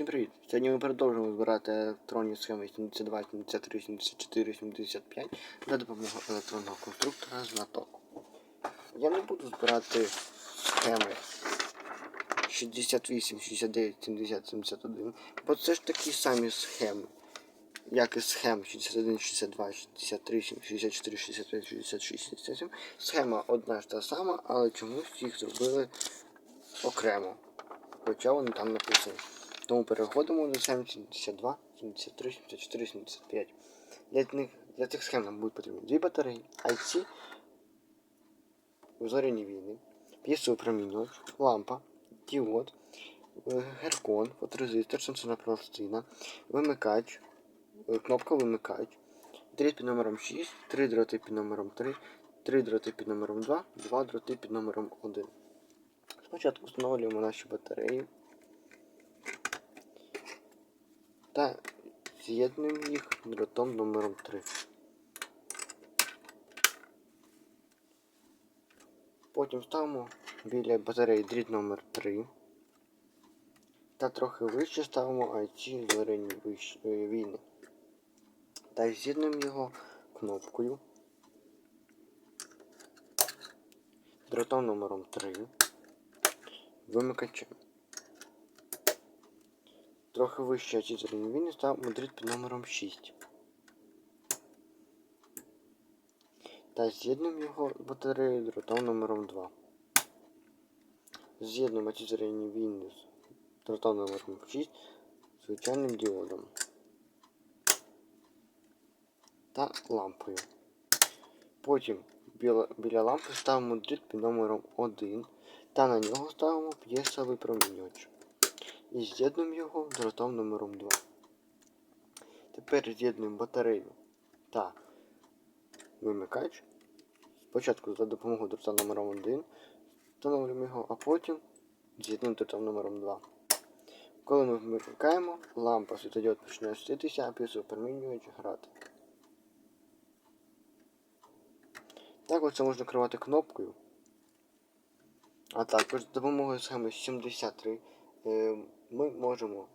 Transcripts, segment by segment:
Всім привіт! Сьогодні ми продовжуємо збирати електронні схеми 72, 73, 74, 75 за допомогою електронного конструктора знаток. Я не буду збирати схеми 68, 69, 70, 71, бо це ж такі самі схеми, як і схем 61, 62, 63, 64, 65, 66, 67. Схема одна ж та сама, але чомусь їх зробили окремо. Хоча вони там написані. Тому переходимо до схем 72, 73, 74, 75. Для, них, для цих схем нам будуть потрібні дві батареї, IC, зоряні війни, п'єсоопромінювач, лампа, діод, е, геркон, фоторезистор, сенсорна пластина, вимикач, е, кнопка вимикач, дріт під номером 6, 3 дроти під номером 3, 3 дроти під номером 2, 2 дроти під номером 1. Спочатку встановлюємо наші батареї та з'єднуємо їх дротом номером 3. Потім ставимо біля батареї дріт номер 3 та трохи вище ставимо IC зорені е, війни. Та з'єднуємо його кнопкою дротом номером 3 вимикачем. Трохи вище чисельні війни став Мадрид під номером 6. Та з'єднуємо його з батареєю дротом номером 2. З'єднуємо війни з дротом номером 6 звичайним діодом та лампою. Потім біля, біля лампи ставимо дріт під номером 1 та на нього ставимо п'єсовий промінювач і з'єднуємо його дротом номером 2. Тепер з'єднуємо батарею та вимикач. Спочатку за допомогою дрота номером 1 встановлюємо його, а потім з'єднуємо дротом номером 2. Коли ми вмикаємо, лампа світодіод почне світитися, а пісопромінювач грати. Також це можна керувати кнопкою. А також за допомогою схеми 73 е, ми можемо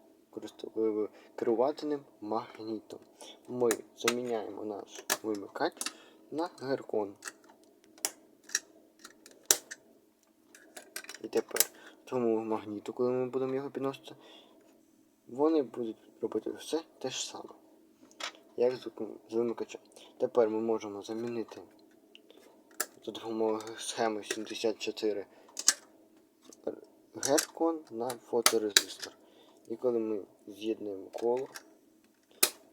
е, керувати ним магнітом. Ми заміняємо наш вимикач на геркон. І тепер тому магніту, коли ми будемо його підносити, вони будуть робити все те ж саме, як з вимикачем. Тепер ми можемо замінити за допомогою схеми 74 геркон на фоторезистор. І коли ми з'єднуємо коло,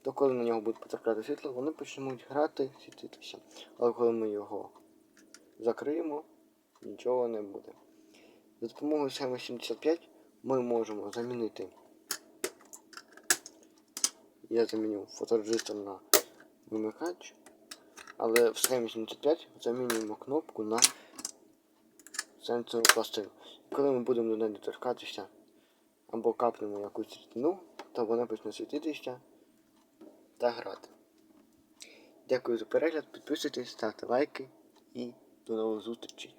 то коли на нього буде потрапляти світло, вони почнуть грати, світитися. Але коли ми його закриємо, нічого не буде. За допомогою схеми 75 ми можемо замінити. Я замінив фоторезистор на вимикач. Але в схемі 75 замінюємо кнопку на сенсорну пластину. Коли ми будемо до неї торкатися або капнемо якусь рідину, то вона почне світитися та грати. Дякую за перегляд, підписуйтесь, ставте лайки і до нових зустрічей.